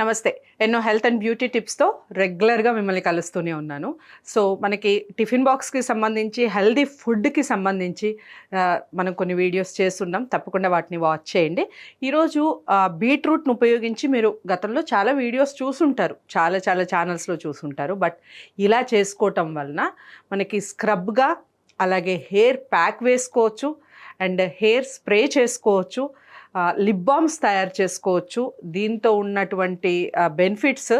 నమస్తే. ఎన్నో health and beauty టిప్స్తో రెగ్యులర్గా మిమ్మల్ని కలుస్తూనే ఉన్నాను. సో మనకి టిఫిన్ బాక్స్కి సంబంధించి హెల్దీ ఫుడ్కి సంబంధించి మనం కొన్ని వీడియోస్ చేస్తున్నాం. తప్పకుండా వాటిని వాచ్ చేయండి. ఈరోజు బీట్రూట్ను ఉపయోగించి మీరు గతంలో చాలా వీడియోస్ చూసుంటారు. చాలా చాలా ఛానల్స్లో చూసుంటారు. బట్ ఇలా చేసుకోవటం వలన మనకి స్క్రబ్గా అలాగే హెయిర్ ప్యాక్ వేసుకోవచ్చు. అండ్ హెయిర్ స్ప్రే చేసుకోవచ్చు. లిప్ బామ్స్ తయారు చేసుకోవచ్చు. దీంతో ఉన్నటువంటి బెనిఫిట్స్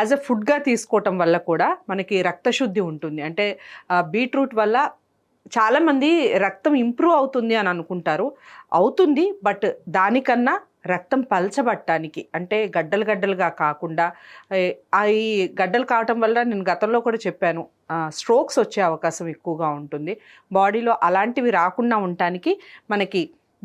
యాజ్ అ ఫుడ్గా తీసుకోవటం వల్ల కూడా మనకి రక్తశుద్ధి ఉంటుంది. అంటే బీట్రూట్ వల్ల చాలామంది రక్తం ఇంప్రూవ్ అవుతుంది అని అనుకుంటారు. అవుతుంది బట్ దానికన్నా రక్తం పలచబట్టడానికి అంటే గడ్డలు గడ్డలుగా కాకుండా అవి ఆ ఈ గడ్డలు కావటం వల్ల నేను గతంలో కూడా చెప్పాను స్ట్రోక్స్ వచ్చే అవకాశం ఎక్కువగా ఉంటుంది. బాడీలో అలాంటివి రాకుండా ఉండటానికి మనకి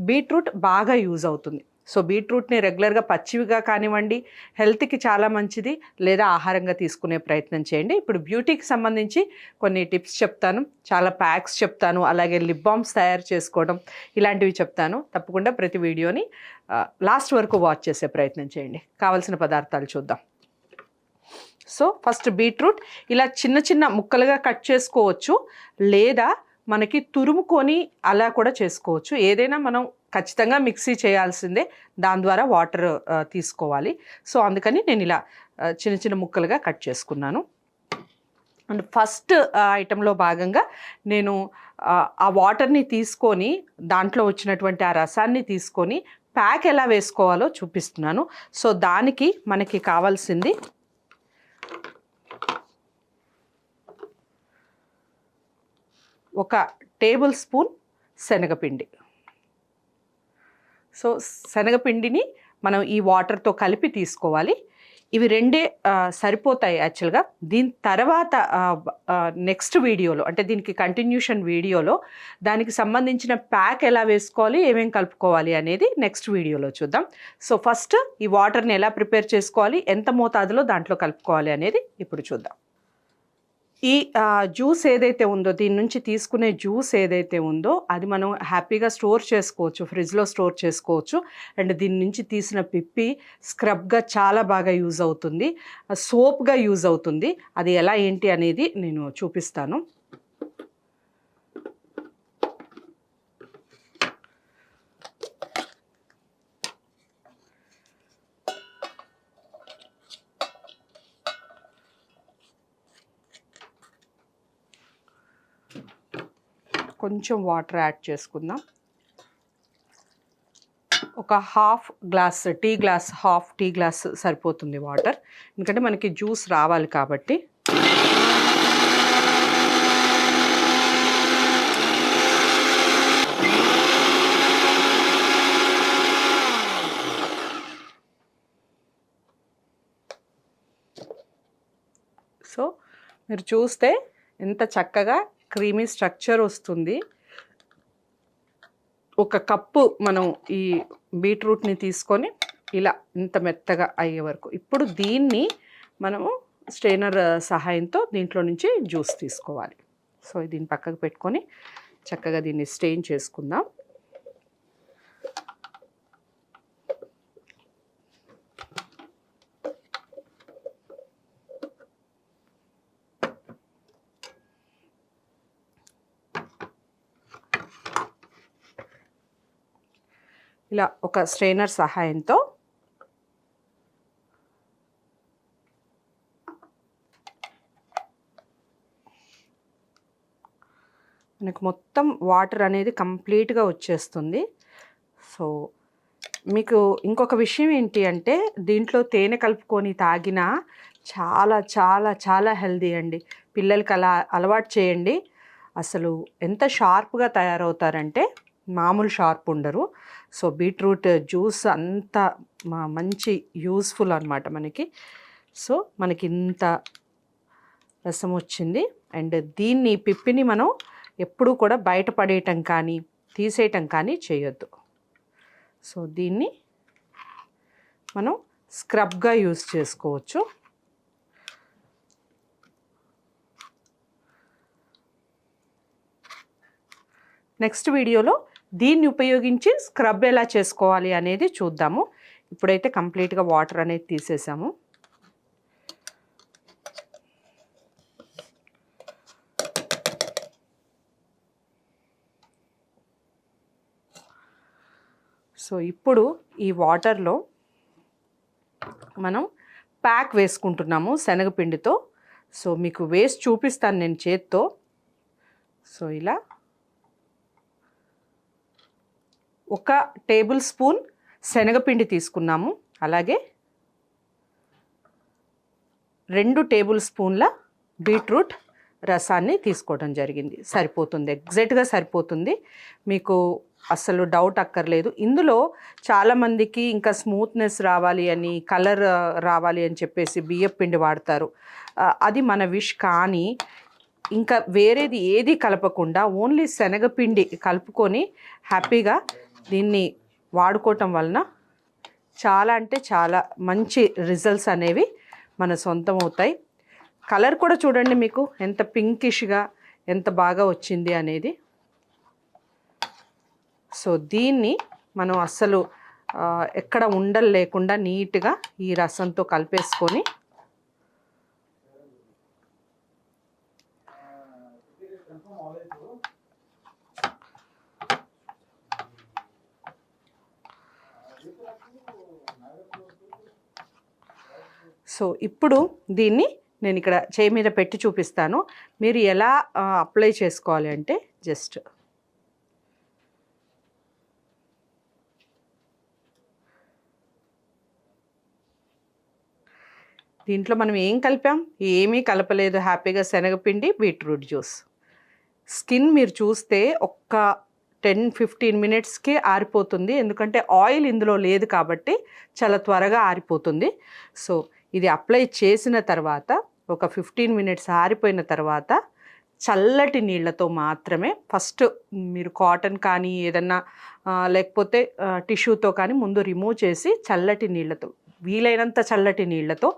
బీట్రూట్ బాగా యూజ్ అవుతుంది. సో బీట్రూట్ని రెగ్యులర్గా పచ్చివిగా కానివ్వండి హెల్త్కి చాలా మంచిది. లేదా ఆహారంగా తీసుకునే ప్రయత్నం చేయండి. ఇప్పుడు బ్యూటీకి సంబంధించి కొన్ని టిప్స్ చెప్తాను. చాలా ప్యాక్స్ చెప్తాను. అలాగే లిప్ బామ్స్ తయారు చేసుకోవడం ఇలాంటివి చెప్తాను. తప్పకుండా ప్రతి వీడియోని లాస్ట్ వరకు వాచ్ చేసే ప్రయత్నం చేయండి. కావలసిన పదార్థాలు చూద్దాం. So first beetroot. ఇలా చిన్న చిన్న ముక్కలుగా కట్ చేసుకోవచ్చు. లేదా మనకి తురుముకొని అలా కూడా చేసుకోవచ్చు. ఏదైనా మనం ఖచ్చితంగా మిక్సీ చేయాల్సిందే దాని ద్వారా వాటర్ తీసుకోవాలి. సో అందుకని నేను ఇలా చిన్న చిన్న ముక్కలుగా కట్ చేసుకున్నాను. అండ్ ఫస్ట్ ఐటెంలో భాగంగా నేను ఆ వాటర్ని తీసుకొని దాంట్లో వచ్చినటువంటి ఆ రసాన్ని తీసుకొని ప్యాక్ ఎలా వేసుకోవాలో చూపిస్తున్నాను. సో దానికి మనకి కావాల్సింది ఒక టేబుల్ స్పూన్ శనగపిండి. సో శనగపిండిని మనం ఈ వాటర్తో కలిపి తీసుకోవాలి. ఇవి రెండే సరిపోతాయి యాక్చువల్గా. దీని తర్వాత నెక్స్ట్ వీడియోలో అంటే దీనికి కంటిన్యూషన్ వీడియోలో దానికి సంబంధించిన ప్యాక్ ఎలా వేసుకోవాలి ఏమేం కలుపుకోవాలి అనేది నెక్స్ట్ వీడియోలో చూద్దాం. సో ఫస్ట్ ఈ వాటర్ని ఎలా ప్రిపేర్ చేసుకోవాలి ఎంత మోతాదులో దాంట్లో కలుపుకోవాలి అనేది ఇప్పుడు చూద్దాం. ఈ జ్యూస్ ఏదైతే ఉందో దీని నుంచి తీసుకునే జ్యూస్ ఏదైతే ఉందో అది మనం హ్యాపీగా స్టోర్ చేసుకోవచ్చు ఫ్రిడ్జ్లో స్టోర్ చేసుకోవచ్చు. అండ్ దీని నుంచి తీసిన పిప్పి స్క్రబ్గా చాలా బాగా యూజ్ అవుతుంది. సోప్గా యూజ్ అవుతుంది. అది ఎలా ఏంటి అనేది నేను చూపిస్తాను. కొంచెం వాటర్ యాడ్ చేసుకుందాం. ఒక half glass tea glass half tea glass సరిపోతుంది వాటర్. ఎందుకంటే మనకి జ్యూస్ రావాలి కాబట్టి. సో మీరు చూస్తే ఎంత చక్కగా క్రీమీ స్ట్రక్చర్ వస్తుంది. ఒక కప్పు మనం ఈ బీట్రూట్ని తీసుకొని ఇలా ఇంత మెత్తగా అయ్యే వరకు. ఇప్పుడు దీన్ని మనము స్ట్రెయినర్ సహాయంతో దీంట్లో నుంచి జ్యూస్ తీసుకోవాలి. సో దీన్ని పక్కకు పెట్టుకొని చక్కగా దీన్ని స్టెయిన్ చేసుకుందాం. ఇలా ఒక స్ట్రెయినర్ సహాయంతో మనకు మొత్తం వాటర్ అనేది కంప్లీట్గా వచ్చేస్తుంది. సో మీకు ఇంకొక విషయం ఏంటి అంటే దీంట్లో తేనె కలుపుకొని తాగినా చాలా చాలా చాలా హెల్దీ అండి. పిల్లలకి అలా అలవాటు చేయండి. అసలు ఎంత షార్ప్గా తయారవుతారంటే మామూలు షార్ప్ ఉండరు. సో బీట్రూట్ జ్యూస్ అంత మంచి యూస్ఫుల్ అనమాట మనకి. సో మనకి ఇంత రసం వచ్చింది. అండ్ దీన్ని పిప్పిని మనం ఎప్పుడూ కూడా బయట పడేయటం కానీ తీసేయటం కానీ చేయొద్దు. సో దీన్ని మనం స్క్రబ్గా యూస్ చేసుకోవచ్చు. నెక్స్ట్ వీడియోలో దీన్ని ఉపయోగించి స్క్రబ్ ఎలా చేసుకోవాలి అనేది చూద్దాము. ఇప్పుడైతే కంప్లీట్గా వాటర్ అనేది తీసేసాము. సో ఇప్పుడు ఈ వాటర్లో మనం ప్యాక్ వేసుకుంటున్నాము శనగపిండితో. సో మీకు వేస్ట్ చూపిస్తాను నేను చేత్తో. సో ఇలా ఒక టేబుల్ స్పూన్ శనగపిండి తీసుకున్నాము. అలాగే రెండు టేబుల్ స్పూన్ల బీట్రూట్ రసాన్ని తీసుకోవడం జరిగింది. సరిపోతుంది. ఎగ్జాక్ట్గా సరిపోతుంది. మీకు అసలు డౌట్ అక్కర్లేదు. ఇందులో చాలామందికి ఇంకా స్మూత్నెస్ రావాలి అని కలర్ రావాలి అని చెప్పేసి బియ్యం పిండి వాడతారు. అది మన విష్ కానీ ఇంకా వేరేది ఏది కలపకుండా ఓన్లీ శనగపిండి కలుపుకొని హ్యాపీగా దీన్ని వాడుకోవటం వలన చాలా అంటే చాలా మంచి రిజల్ట్స్ అనేవి మన సొంతం అవుతాయి. కలర్ కూడా చూడండి మీకు ఎంత పింకిష్గా ఎంత బాగా వచ్చింది అనేది. సో దీన్ని మనం అస్సలు ఎక్కడ ఉండలు లేకుండా నీట్గా ఈ రసంతో కలిపేసుకొని సో ఇప్పుడు దీన్ని నేను ఇక్కడ చేయి మీద పెట్టి చూపిస్తాను. మీరు ఎలా అప్లై చేసుకోవాలి అంటే జస్ట్ దీంట్లో మనం ఏం కలిపాం? ఏమీ కలపలేదు. హ్యాపీగా శనగపిండి బీట్రూట్ జ్యూస్. స్కిన్ మీరు చూస్తే ఒక్క టెన్ ఫిఫ్టీన్ మినిట్స్కి ఆరిపోతుంది. ఎందుకంటే ఆయిల్ ఇందులో లేదు కాబట్టి చాలా త్వరగా ఆరిపోతుంది. సో ఇది అప్లై చేసిన తర్వాత ఒక ఫిఫ్టీన్ మినిట్స్ ఆరిపోయిన తర్వాత చల్లటి నీళ్ళతో మాత్రమే ఫస్ట్ మీరు కాటన్ కానీ ఏదన్నా లేకపోతే టిష్యూతో కానీ ముందు రిమూవ్ చేసి చల్లటి నీళ్ళతో వీలైనంత చల్లటి నీళ్ళతో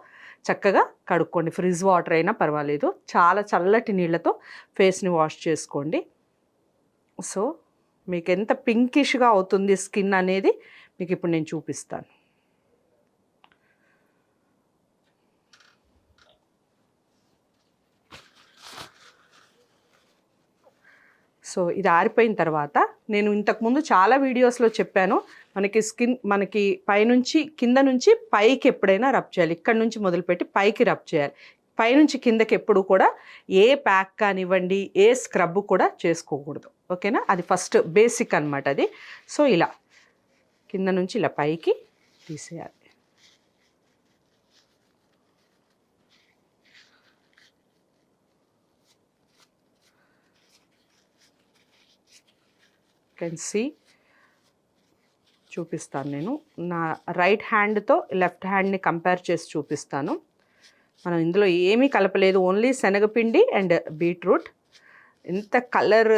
చక్కగా కడుక్కోండి. ఫ్రిజ్ వాటర్ అయినా పర్వాలేదు. చాలా చల్లటి నీళ్ళతో ఫేస్ని వాష్ చేసుకోండి. సో మీకు ఎంత పింకిష్గా అవుతుంది స్కిన్ అనేది మీకు ఇప్పుడు నేను చూపిస్తాను. సో ఇది ఆరిపోయిన తర్వాత నేను ఇంతకుముందు చాలా వీడియోస్లో చెప్పాను మనకి స్కిన్ మనకి పైనుంచి కింద నుంచి పైకి ఎప్పుడైనా రబ్ చేయాలి. ఇక్కడ నుంచి మొదలుపెట్టి పైకి రబ్ చేయాలి. పైనుంచి కిందకి ఎప్పుడు కూడా ఏ ప్యాక్ కానివ్వండి ఏ స్క్రబ్ కూడా చేసుకోకూడదు. ఓకేనా? అది ఫస్ట్ బేసిక్ అన్నమాట అది. సో ఇలా కింద నుంచి ఇలా పైకి తీసేయాలి. కెన్ సీ చూపిస్తాను నేను. నా రైట్ హ్యాండ్తో లెఫ్ట్ హ్యాండ్ని కంపేర్ చేసి చూపిస్తాను. మనం ఇందులో ఏమీ కలపలేదు. ఓన్లీ శనగపిండి అండ్ బీట్రూట్ ఎంత కలర్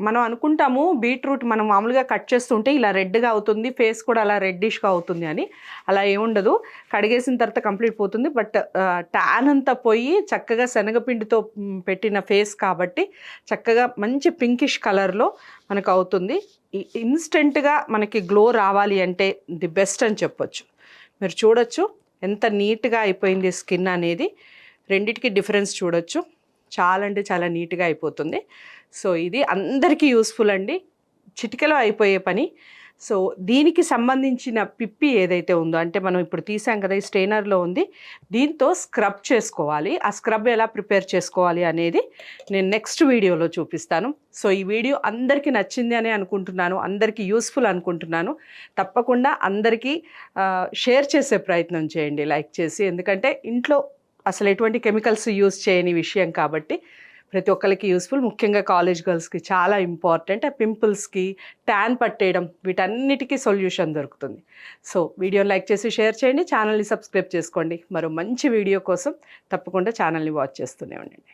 మనం అనుకుంటాము బీట్రూట్ మనం మామూలుగా కట్ చేస్తుంటే ఇలా రెడ్గా అవుతుంది ఫేస్ కూడా అలా రెడ్డిష్గా అవుతుంది అని. అలా ఏముండదు కడిగేసిన తర్వాత కంప్లీట్ పోతుంది. బట్ ట్యాన్ అంతా పోయి చక్కగా శనగపిండితో పెట్టిన ఫేస్ కాబట్టి చక్కగా మంచి పింకిష్ కలర్లో మనకు అవుతుంది. ఇన్స్టెంట్గా మనకి గ్లో రావాలి అంటే ది బెస్ట్ అని చెప్పొచ్చు. మీరు చూడొచ్చు ఎంత నీట్గా అయిపోయింది స్కిన్ అనేది. రెండిటికి డిఫరెన్స్ చూడొచ్చు. చాలా అంటే చాలా నీట్గా అయిపోతుంది. సో ఇది అందరికీ యూస్ఫుల్ అండి. చిటికలో అయిపోయే పని. సో దీనికి సంబంధించిన పిప్పి ఏదైతే ఉందో అంటే మనం ఇప్పుడు తీసాం కదా ఈ స్ట్రెయినర్లో ఉంది. దీంతో స్క్రబ్ చేసుకోవాలి. ఆ స్క్రబ్ ఎలా ప్రిపేర్ చేసుకోవాలి అనేది నేను నెక్స్ట్ వీడియోలో చూపిస్తాను. సో ఈ వీడియో అందరికీ నచ్చింది అని అనుకుంటున్నాను. అందరికీ యూస్ఫుల్ అనుకుంటున్నాను. తప్పకుండా అందరికీ షేర్ చేసే ప్రయత్నం చేయండి. లైక్ చేసి ఎందుకంటే ఇంట్లో అసలు ఎటువంటి కెమికల్స్ యూస్ చేయని విషయం కాబట్టి ప్రతి ఒక్కరికి యూస్ఫుల్. ముఖ్యంగా కాలేజ్ గర్ల్స్కి చాలా ఇంపార్టెంట్. ఆ పింపుల్స్కి ట్యాన్ పట్టేయడం వీటన్నిటికీ సొల్యూషన్ దొరుకుతుంది. సో వీడియోని లైక్ చేసి షేర్ చేయండి. ఛానల్ని సబ్స్క్రైబ్ చేసుకోండి. మరో మంచి వీడియో కోసం తప్పకుండా ఛానల్ని వాచ్ చేస్తూనే ఉండండి.